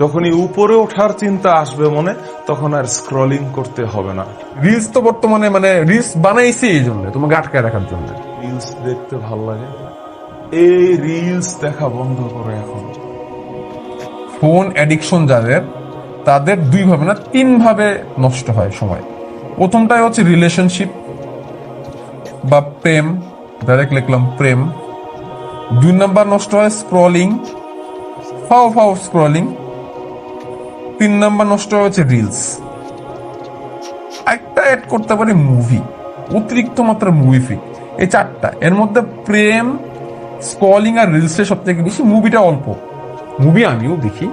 যখনই উপরে ওঠার চিন্তা আসবে মনে তখন আর স্ক্রলিং করতে হবে না। রিলস তো বর্তমানে মানে রিলস বানাইছে এই জন্য তোমাকে আটকায় রাখার জন্য। রিলস দেখতে ভালো লাগে। এই রিলস দেখা বন্ধ করে এখন। ফোন অ্যাডিকশন যাদের তাদের দুই ভাবে না তিন ভাবে নষ্ট হয় সময়। প্রথমটাই হচ্ছে রিলেশনশিপ বা প্রেম ডাইরেক্ট লিখলাম প্রেম। দুই নাম্বার নষ্ট হয় স্ক্রলিং ফাও ফাও স্ক্রলিং তিন নাম্বার নষ্ট হচ্ছে রিলস একটা অ্যাড করতে পারি মুভি অতিরিক্ত মাত্রা মুভি ফিক এই চারটা এর মধ্যে প্রেম স্ক্রলিং আর রিলসের সব থেকে বেশি মুভিটা অল্প। মুভি আমিও দেখি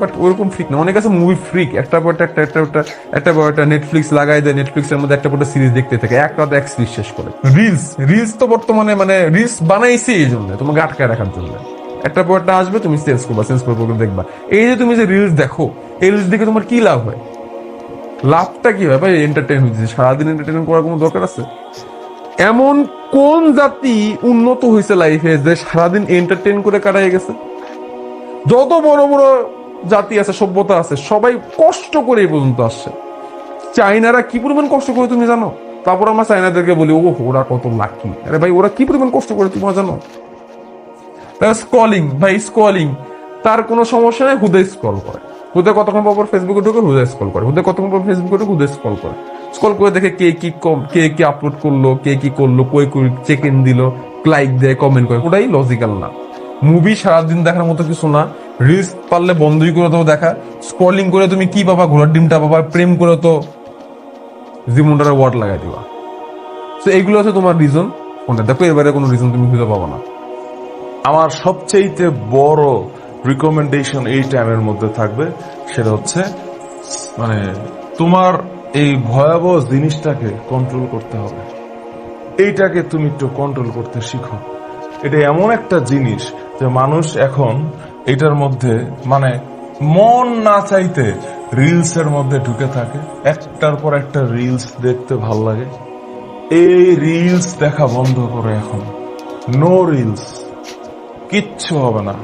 বাট ওরকম ফ্রিক না। অনেক আছে মুভি ফ্রিক একটা পর একটা একটা একটা একটা একটা পর একটা নেটফ্লিক্স লাগাই দেয় নেটফ্লিক্সের মধ্যে একটা পর সিরিজ দেখতে থাকে এক রাত এক সিরিজ শেষ করে। রিলস রিলস তো বর্তমানে মানে রিলস বানাইছে এই জন্য তোমাকে আটকায় রাখার জন্য। একটা পর আসবে, তুমি চেঞ্জ করবা চেঞ্জ করব দেখবা। এই যে তুমি যে রিলস দেখো, এই রিলস দেখে তোমার কি লাভ হয়? লাভটা কি হয়? ভাই এন্টারটেন হয়েছে সারাদিন এন্টারটেনমেন্ট করার কোনো দরকার আছে? এমন কোন জাতি উন্নত হয়েছে লাইফে যে সারাদিন এন্টারটেন করে কাটাই গেছে? যত বড় বড় জাতি আছে, সভ্যতা আছে, সবাই কষ্ট করে এই পর্যন্ত আসছে। চাইনারা কি পরিমাণ কষ্ট করে তুমি জানো? তারপর আমরা চাইনাদেরকে বলি ও ওরা কত লাকি আরে ভাই, ওরা কি পরিমাণ কষ্ট করে তোমরা জানো? স্কলিং ভাই স্কলিং তার কোনো সমস্যা নেই, হুদে স্কল করে। হুদে কতক্ষণ পর ফেসবুকে ঢুকে হুদে স্কল করে। হুদে কতক্ষণ পর ফেসবুকে ঢুকে হুদে স্কল করে। স্কল করে দেখে কে কি কে কি আপলোড করল, কে কি করল, কই চেক ইন দিল লাইক দেয় কমেন্ট করে। ওটাই লজিক্যাল না। মুভি সারাদিন দেখার মতো কিছু না। রিলস পারলে বন্ধই করে তো দেখা। স্ক্রলিং করে তুমি কি পাবা? ঘোড়ার ডিমটা পাবা। প্রেম করে তো জীবনটার ওয়ার্ড লাগাই দিবা। তো এইগুলো হচ্ছে তোমার রিজন দেখো, এবারে কোনো রিজন তুমি খুঁজে পাবা না। আমার সবচেয়ে বড় রিকমেন্ডেশন এই টাইমের মধ্যে থাকবে, সেটা হচ্ছে মানে তোমার এই ভয়াবহ জিনিসটাকে কন্ট্রোল করতে হবে। এইটাকে তুমি একটু কন্ট্রোল করতে শিখো। এটা এমন একটা জিনিস যে মানুষ এখন এটার মধ্যে মানে মন না চাইতে রিলস এর মধ্যে ঢুকে থাকে। একটার পর একটা রিলস দেখতে ভালো লাগে। এই রিলস দেখা বন্ধ করে এখন। নো রিলস কিচ্ছু হবে না।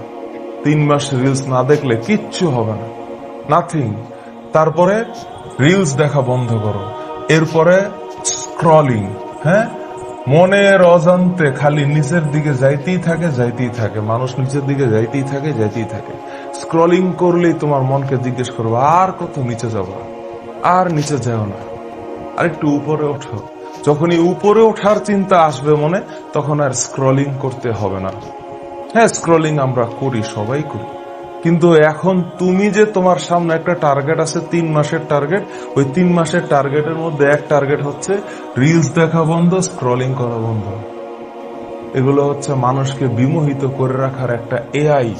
তিন মাস রিলস না দেখলে কিচ্ছু হবে না। নাথিং তারপরে রিলস দেখা বন্ধ করো। এরপরে স্ক্রলিং হ্যাঁ? মনের অজান্তে খালি নিচের দিকে যাইতেই থাকে যাইতেই থাকে। মানুষ নিচের দিকে যাইতেই থাকে যাইতেই থাকে। স্ক্রলিং করলেই তোমার মনকে জিজ্ঞেস করব, আর কত নিচে যাব? আর নিচে যাও না। আর একটু উপরে ওঠো। যখনই উপরে ওঠার চিন্তা আসবে মনে, তখন আর স্ক্রলিং করতে হবে না। হ্যাঁ স্ক্রলিং আমরা করি, সবাই করি। কিন্তু এখন তুমি যে তোমার সামনে একটা টার্গেট আছে, তিন মাসের টার্গেট ওই তিন মাসের টার্গেটের মধ্যে এক টার্গেট হচ্ছে রিলস দেখা বন্ধ স্ক্রলিং করা বন্ধ। এগুলো হচ্ছে মানুষকে বিমোহিত করে রাখার একটা এআই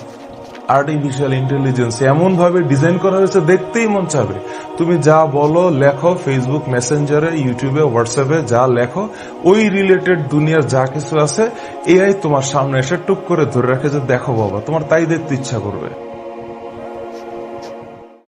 আর্টিফিশিয়াল ইন্টেলিজেন্স এমন ভাবে ডিজাইন করা হয়েছে, দেখতেই মন চাবে। তুমি যা বলো, লেখো ফেসবুক মেসেঞ্জারে ইউটিউবে হোয়াটসঅ্যাপে যা লেখো, ওই রিলেটেড দুনিয়ার যা কিছু আছে এআই তোমার সামনে এসে টুক করে ধরে রাখে যে, দেখো বাবা, তোমার তাই দেখতে ইচ্ছা করবে।